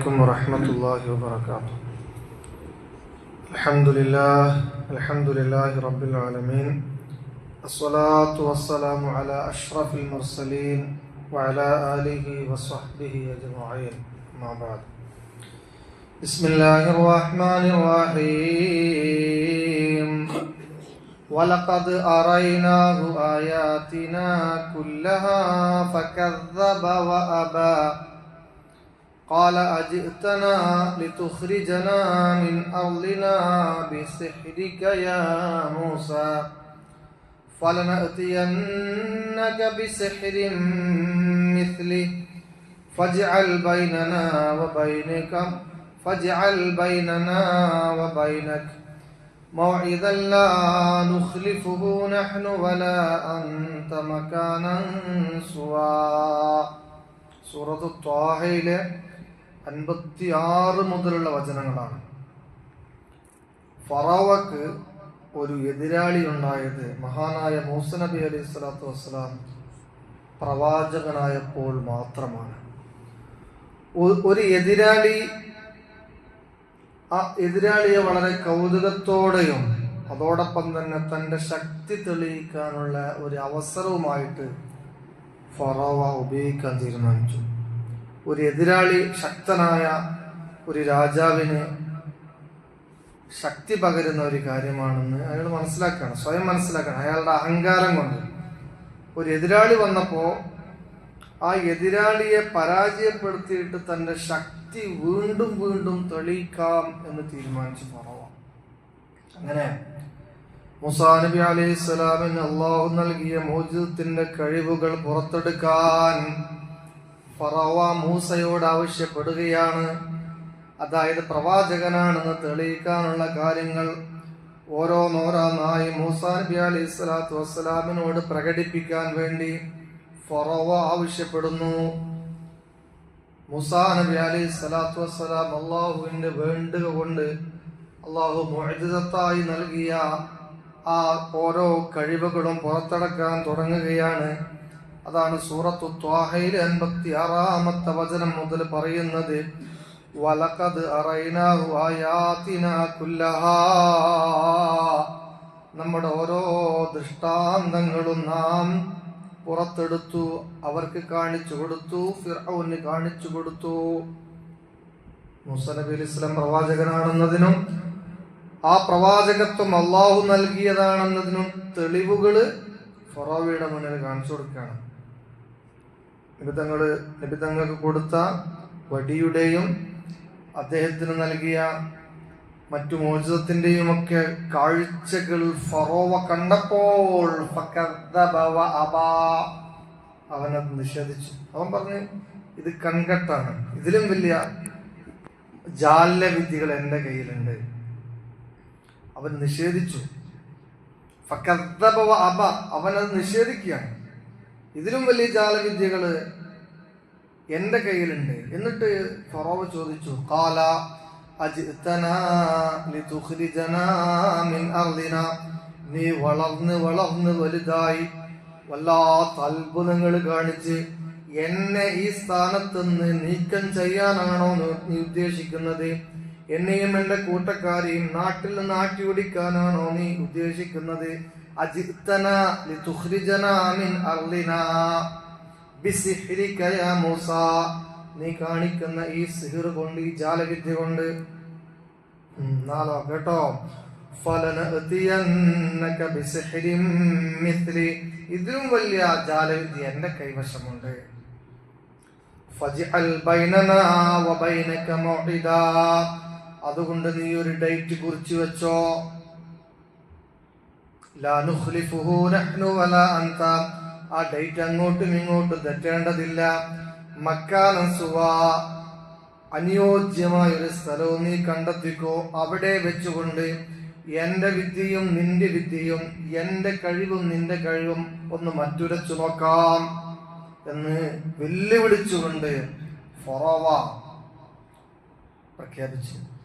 عليكم ورحمة الله وبركاته. الحمد لله الحمد لله رب العالمين. الصلاة والسلام على أشرف المرسلين وعلى آله وصحبه أجمعين. ما بعد. بسم الله الرحمن الرحيم. ولقد أريناه آياتنا كلها فكذب وأبى. قال أجئتنا لتخرجنا من أرضنا بسحرك يا موسى فلنأتينك بسحر مثله فاجعل بيننا وبينك فاجعل بيننا وبينك موعدا لا نخلفه نحن ولا أنت مكانا سوى سورة الطه അൻപത്തിയാറ് മുതലുള്ള വചനങ്ങളാണ്. ഫറാവക്ക് ഒരു എതിരാളി ഉണ്ടായത് മഹാനായ മൂസ അലൈഹി സ്വലാത്തു വസ്സലാം പ്രവാചകനായപ്പോൾ മാത്രമാണ്. ഒരു എതിരാളി ആ എതിരാളിയെ വളരെ കൗതുകത്തോടെയും അതോടൊപ്പം തന്നെ തന്റെ ശക്തി തെളിയിക്കാനുള്ള ഒരു അവസരവുമായിട്ട് ഫറോവ ഉപയോഗിക്കാൻ തീരുമാനിച്ചു. ഒരു എതിരാളി ശക്തനായ ഒരു രാജാവിന് ശക്തി പകരുന്ന ഒരു കാര്യമാണെന്ന് അയാൾ മനസ്സിലാക്കുകയാണ്. സ്വയം മനസ്സിലാക്കണം അയാളുടെ അഹങ്കാരം കൊണ്ട്. ഒരു എതിരാളി വന്നപ്പോൾ ആ എതിരാളിയെ പരാജയപ്പെടുത്തിയിട്ട് തന്റെ ശക്തി വീണ്ടും വീണ്ടും തെളിയിക്കാം എന്ന് തീരുമാനിച്ചു പറവാം അങ്ങനെ മുസാ നബി അലൈഹി സ്വലാമിന് അള്ളാഹു നൽകിയ മോചിതത്തിന്റെ കഴിവുകൾ പുറത്തെടുക്കാൻ ഫറവ മൂസയോട് ആവശ്യപ്പെടുകയാണ്. അതായത് പ്രവാചകനാണെന്ന് തെളിയിക്കാനുള്ള കാര്യങ്ങൾ ഓരോന്നോരോന്നായി മൂസാ നബി അലി സ്വലാത്തു വസ്സലാമിനോട് പ്രകടിപ്പിക്കാൻ വേണ്ടി ഫറോവ ആവശ്യപ്പെടുന്നു. മുസാ നബി അലി സ്വലാത്തു വസ്സലാം അള്ളാഹുവിന്റെ വേണ്ടുക കൊണ്ട് അള്ളാഹു മൊഴിതത്തായി നൽകിയ ആ ഓരോ കഴിവുകളും പുറത്തടക്കാൻ തുടങ്ങുകയാണ്. അതാണ് സൂറത്തു ത്വാഹയിലെ അൻപത്തി ആറാമത്തെ വചനം മുതൽ പറയുന്നത് വലക്കത് നമ്മുടെ ഓരോ ദൃഷ്ടാന്തങ്ങളും നാം പുറത്തെടുത്തു അവർക്ക് കാണിച്ചു കൊടുത്തു ഫിറൌന് കാണിച്ചു കൊടുത്തു. മൂസ ഇസ്ലാം പ്രവാചകനാണെന്നതിനും ആ പ്രവാചകത്വം അള്ളാഹു നൽകിയതാണെന്നതിനും തെളിവുകൾ ഫറോവയുടെ മുന്നിൽ കാണിച്ചു കൊടുക്കുകയാണ്. നിബിതങ്ങൾ നിബിതങ്ങൾക്ക് കൊടുത്ത വടിയുടെയും അദ്ദേഹത്തിന് നൽകിയ മറ്റു മോചിതത്തിന്റെയും ഒക്കെ കാഴ്ചകൾ ഫറോവ കണ്ടപ്പോൾ. അവനത് നിഷേധിച്ചു. അവൻ പറഞ്ഞു ഇത് കൺകെട്ടാണ്. ഇതിലും വലിയ ജാലവിദ്യകൾ എന്റെ കയ്യിലുണ്ട്. അവൻ നിഷേധിച്ചു. ഫകദ്ദബ അബ. അവനത് നിഷേധിക്കുകയാണ്. ഇതിലും വലിയ ജാലവിദ്യകൾ എന്റെ കയ്യിലുണ്ട്. എന്നിട്ട് ഫറോവ ചോദിച്ചു കാല നീ വളർന്ന് വളർന്ന് വലുതായി വല്ലാത്ത അത്ഭുതങ്ങൾ കാണിച്ച് എന്നെ ഈ സ്ഥാനത്ത് നിന്ന് നീക്കം ചെയ്യാനാണോ നീ ഉദ്ദേശിക്കുന്നത്? എന്നെയും എന്റെ കൂട്ടക്കാരെയും നാട്ടിൽ നിന്ന് ആട്ടിയോടിക്കാനാണോ നീ ഉദ്ദേശിക്കുന്നത്? അജിത്തന ലിതുഖ്രിജനാ മിൻ അർലിനാ ബിസിഹ്രിക യാ മൂസ. നീ കാണിക്കുന്ന ഈ സിഹിർ കൊണ്ട് ഈ ജാലവിദ്യ കൊണ്ട്. നാലോ കേട്ടോ? ഇതിലും വലിയ ജാലവിദ്യ എന്റെ കൈവശമുണ്ട്. അതുകൊണ്ട് നീ ഒരു ഡേറ്റ് കുറിച്ചു വെച്ചോ. ആ ഡേറ്റ് അങ്ങോട്ടും ഇങ്ങോട്ടും തെറ്റേണ്ടതില്ല. അനുയോജ്യമായ ഒരു സ്ഥലവും നീ കണ്ടെത്തിക്കോ. അവിടെ വെച്ചുകൊണ്ട് എന്റെ വിദ്യയും നിന്റെ വിദ്യയും എന്റെ കഴിവും നിന്റെ കഴിവും ഒന്ന് മറ്റുരച്ചു നോക്കാം എന്ന് വെല്ലുവിളിച്ചുകൊണ്ട് ഫൊറോവ പ്രഖ്യാപിച്ചു.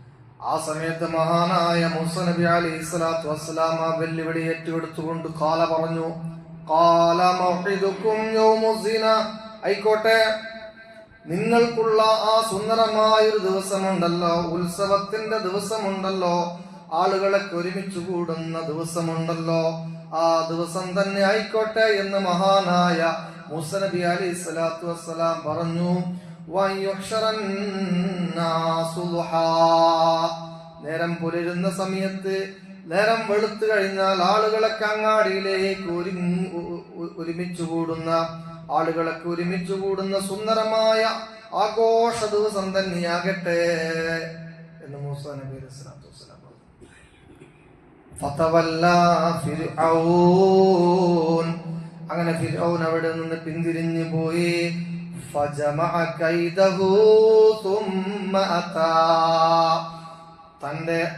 ആ സമയത്ത് മഹാനായ മൂസ നബി അലൈഹി സ്വലാത്തു വസ്സലാം ആ വെല്ലുവിളി ഏറ്റെടുത്തുകൊണ്ട് കാല പറഞ്ഞു കാല ആയിക്കോട്ടെ നിങ്ങൾക്കുള്ള ആ സുന്ദരമായൊരു ദിവസമുണ്ടല്ലോ ഉത്സവത്തിന്റെ ദിവസമുണ്ടല്ലോ ആളുകളൊക്കെ ഒരുമിച്ച് കൂടുന്ന ദിവസമുണ്ടല്ലോ ആ ദിവസം തന്നെ ആയിക്കോട്ടെ എന്ന് മഹാനായ മൂസ നബി അലൈഹി സ്വലാത്തു വസ്സലാം പറഞ്ഞു. നേരം പുലരുന്ന സമയത്ത് നേരം വെളുത്തു കഴിഞ്ഞാൽ ആളുകളൊക്കെ അങ്ങാടിയിലേക്ക് ഒരു ഒരുമിച്ച് കൂടുന്ന ആളുകളൊക്കെ ഒരുമിച്ചു കൂടുന്ന സുന്ദരമായ ആഘോഷ ദിവസം തന്നെയാകട്ടെ എന്ന് മൂസ നബി അലൈഹി സ്വലാത്തു വസ്സലാം ഫിർഔൻ. അങ്ങനെ ഫിർഔൻ അവിടെ നിന്ന് പിന്തിരിഞ്ഞു പോയി. തന്റെ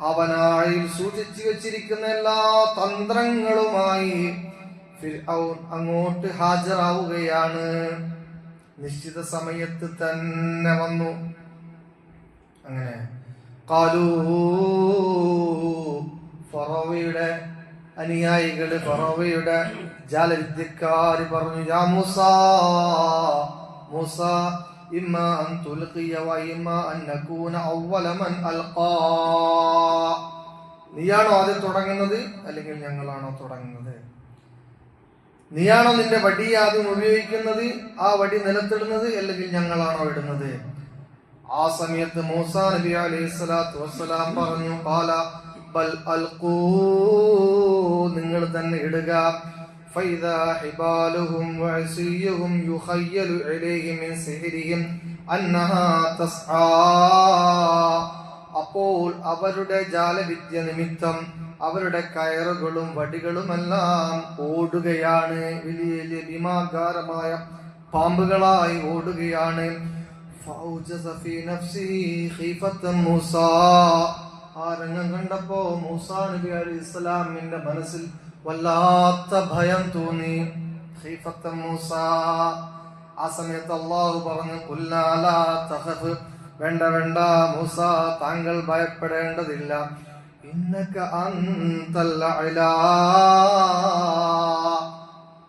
അവനാഴിയിൽ സൂചിച്ചു വെച്ചിരിക്കുന്ന എല്ലാ തന്ത്രങ്ങളുമായി അങ്ങോട്ട് ഹാജരാവുകയാണ്. നിശ്ചിത സമയത്ത് തന്നെ വന്നു. അങ്ങനെ. കാലൂ ഫറോവയുടെ അനുയായികൾ ഫറോവയുടെ ജാലവിദ്യക്കാര് പറഞ്ഞു യാ മൂസ മൂസ ഇമ്മ أن തുൽഖിയ വ ഇമ്മ അൻ നകൂന من അൽഖാ നീയാണോ ആദ്യം തുടങ്ങുന്നത്? അല്ലെങ്കിൽ ഞങ്ങളാണോ തുടങ്ങുന്നത്? നീയാണോ നിന്റെ വടി ആദ്യം ഉപയോഗിക്കുന്നത്? ആ വടി നിലത്തിടുന്നത് അല്ലെങ്കിൽ ഞങ്ങളാണോ ഇടുന്നത്? ആ സമയത്ത് മൂസ നബി അലൈഹി സ്വലാത്തു വസ്സലാം പറഞ്ഞു പാല ബൽ അൽഖൂ നിങ്ങൾ തന്നെ ഇടുക. فإذا حبالهم وعصيهم يخيل إليه من سحرهم أنها تسعى അപ്പോൾ അവരുടെ ജാലവിദ്യ നിമിത്തം അവരുടെ കയറുകളും വടികളുമെല്ലാം ഓടുകയാണ് വലിയ വലിയ ഭീമാകാരമായ പാമ്പുകളായി ഓടുകയാണ് فأوجس في نفسه خيفة موسى ആ രംഗം കണ്ടപ്പോ മൂസാ നബി അലൈഹി ഇസ്ലാമിന്റെ മനസ്സിൽ വല്ലാത്ത ഭയം തോന്നി. മൂസ ആ സമയത്ത് അള്ളാഹു പറഞ്ഞു കുല്ലാല തഹഫ് വേണ്ട വേണ്ട മൂസ താങ്കൾ ഭയപ്പെടേണ്ടതില്ല. ഇന്നക അന്തല്ല.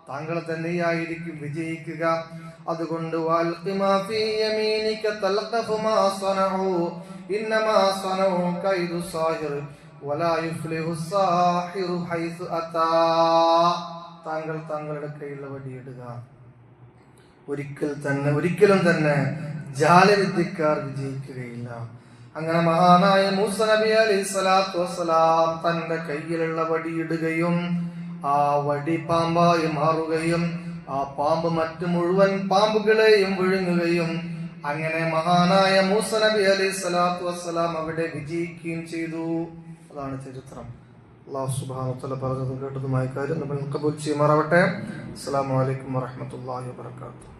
താങ്കൾ തന്നെയായിരിക്കും വിജയിക്കുക. അതുകൊണ്ട് വാൽഖി താങ്കൾ താങ്കളുടെ കയ്യിലുള്ള വടിയിടുക ഒരിക്കൽ തന്നെ ഒരിക്കലും തന്നെ ജാലവിദ്യക്കാർ വിജയിക്കുകയില്ല. അങ്ങനെ മഹാനായ മൂസ നബി അലൈഹി സ്വലാത്തു വസ്സലാം തന്റെ കയ്യിലുള്ള വടിയിടുകയും ആ വടി പാമ്പായി മാറുകയും ആ പാമ്പ് മറ്റു മുഴുവൻ പാമ്പുകളെയും വിഴുങ്ങുകയും അങ്ങനെ മഹാനായ മൂസ നബി അലൈഹി സ്വലാത്തു വസ്സലാം അവിടെ വിജയിക്കുകയും ചെയ്തു. അതാണ് ചരിത്രം. അള്ളാഹു സുബാനത്തല പറഞ്ഞതും കേട്ടതുമായ കാര്യം നമ്മൾ കബൂൽ ചെയ്യുമാറാവട്ടെ. അസ്സാം വലൈക്കും വാഹമത്തല്ലാഹി വാത്തു